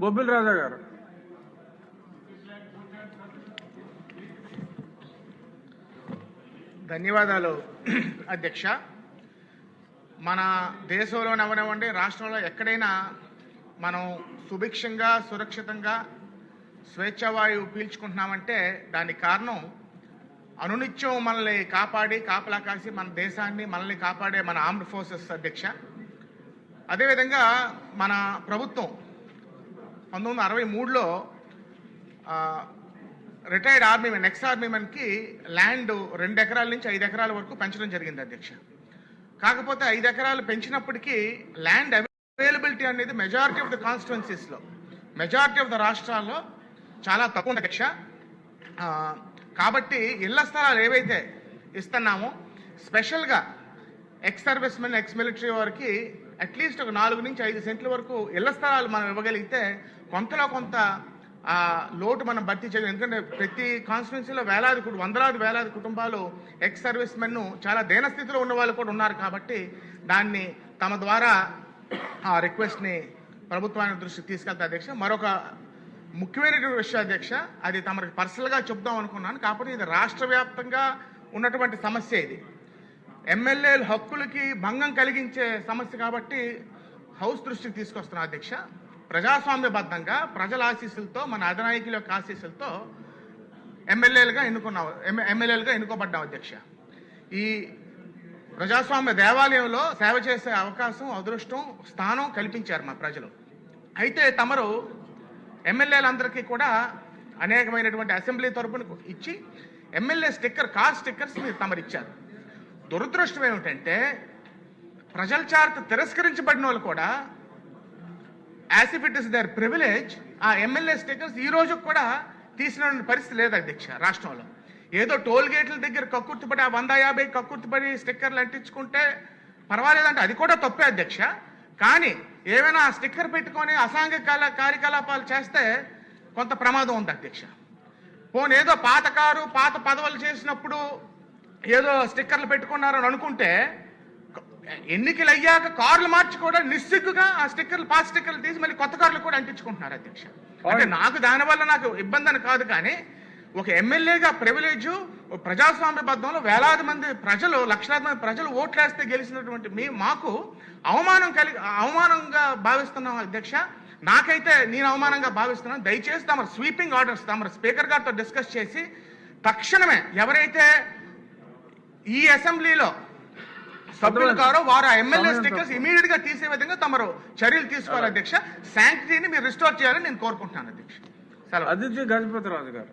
బొబ్బిల్ రాజా గారు. ధన్యవాదాలు అధ్యక్ష. మన దేశంలో అవనివ్వండి రాష్ట్రంలో ఎక్కడైనా మనం సుభిక్షంగా సురక్షితంగా స్వేచ్ఛవాయువు పీల్చుకుంటున్నామంటే దానికి కారణం అనునిత్యం మనల్ని కాపాడి కాపలా కాసి మన దేశాన్ని మనల్ని కాపాడే మన ఆర్మ్డ్ ఫోర్సెస్ అధ్యక్ష. అదేవిధంగా మన ప్రభుత్వం పంతొమ్మిది వందల అరవై మూడులో retired army men ex army మెన్కి land రెండు ఎకరాల నుంచి ఐదు ఎకరాల వరకు పెంచడం జరిగింది అధ్యక్ష. కాకపోతే ఐదు ఎకరాలు పెంచినప్పటికీ ల్యాండ్ అవైలబిలిటీ అనేది మెజారిటీ ఆఫ్ ద కాన్స్టిట్యున్సీస్లో మెజారిటీ ఆఫ్ ద రాష్ట్రాల్లో చాలా తక్కువ అధ్యక్ష. కాబట్టి ఇళ్ళ స్థలాలు ఏవైతే ఇస్తున్నామో స్పెషల్గా ex service men ex military వారికి అట్లీస్ట్ ఒక నాలుగు నుంచి ఐదు సెంట్ల వరకు ఇళ్ళ స్థలాలు మనం ఇవ్వగలిగితే కొంతలో కొంత ఆ లోటు మనం భర్తీ చేయగలం. ఎందుకంటే ప్రతి కాన్స్టిట్యున్సీలో వేలాది వందలాది వేలాది కుటుంబాలు ఎక్స్ సర్వీస్మెన్ చాలా దీనస్థితిలో ఉన్న వాళ్ళు కూడా ఉన్నారు కాబట్టి దాన్ని తమ ద్వారా ఆ రిక్వెస్ట్ని ప్రభుత్వానికి దృష్టికి తీసుకెళ్తా అధ్యక్ష. మరొక ముఖ్యమైనటువంటి విషయం అధ్యక్ష అది తమకు పర్సనల్గా చెప్దాం అనుకున్నాను. కాకపోతే ఇది రాష్ట్ర వ్యాప్తంగా ఉన్నటువంటి సమస్య ఇది. ఎమ్మెల్యేల హక్కులకి భంగం కలిగించే సమస్య కాబట్టి హౌస్ దృష్టికి తీసుకొస్తున్నా అధ్యక్ష. ప్రజాస్వామ్యబద్ధంగా ప్రజల ఆశీస్సులతో మన అధినాయకుల యొక్క ఆశీస్సులతో ఎమ్మెల్యేలుగా ఎన్నుకున్నాం ఎమ్- ఎమ్మెల్యేలుగా ఎన్నుకోబడ్డాం అధ్యక్ష. ఈ ప్రజాస్వామ్య దేవాలయంలో సేవ చేసే అవకాశం అదృష్టం స్థానం కల్పించారు మా ప్రజలు. అయితే తమరు ఎమ్మెల్యేలందరికీ కూడా అనేకమైనటువంటి అసెంబ్లీ తరపున ఇచ్చి ఎమ్మెల్యే స్టిక్కర్ కార్ స్టిక్కర్స్ మీరు తమరు ఇచ్చారు దురదృష్టం ఏమిటంటే ప్రజల చేత తిరస్కరించబడిన వాళ్ళు కూడా as it is their privilege ఆ ఎమ్మెల్యే స్టిక్కర్స్ ఈ రోజు కూడా తీసిన పరిస్థితి లేదు అధ్యక్ష రాష్ట్రంలో. ఏదో టోల్ గేట్ల దగ్గర కక్కుర్తిపడి ఆ వంద యాభై కక్కుర్తిపడి స్టిక్కర్లు అంటించుకుంటే పర్వాలేదంటే అది కూడా తప్పే అధ్యక్ష. కానీ ఏమైనా ఆ స్టిక్కర్ పెట్టుకొని అసాంఘిక కార్యకలాపాలు చేస్తే కొంత ప్రమాదం ఉంది అధ్యక్ష. పోనేదో పాత కారు పాత పదవులు చేసినప్పుడు ఏదో స్టిక్కర్లు పెట్టుకున్నారని అనుకుంటే ఎన్నికలు అయ్యాక కార్లు మార్చి కూడా నిస్సిగ్గుగా ఆ స్టిక్కర్లు పాత స్టిక్కర్లు తీసి మళ్ళీ కొత్త కార్లు కూడా అంటించుకుంటున్నారు అధ్యక్ష. అంటే నాకు దానివల్ల నాకు ఇబ్బంది అని కాదు కానీ ఒక ఎమ్మెల్యేగా ప్రివిలేజ్ ప్రజాస్వామ్యబద్ధంలో వేలాది మంది ప్రజలు లక్షలాది మంది ప్రజలు ఓట్లేస్తే గెలిచినటువంటి మీ మాకు అవమానం కలిగి అవమానంగా భావిస్తున్నాం అధ్యక్ష. నాకైతే నేను అవమానంగా భావిస్తున్నాను. దయచేసి తమ స్వీపింగ్ ఆర్డర్స్ తమ స్పీకర్ గారితో డిస్కస్ చేసి తక్షణమే ఎవరైతే ఈ అసెంబ్లీలో సభ్యులు కారో వారు ఆ ఎమ్మెల్యే స్టిక్కర్స్ ఇమీడియట్గా తీసే విధంగా తమరు చర్యలు తీసుకోవాలి అధ్యక్ష. శాంక్టిటీని మీరు రిస్టోర్ చేయాలని నేను కోరుకుంటున్నాను అధ్యక్ష. అదితి గజపతి రాజు గారు.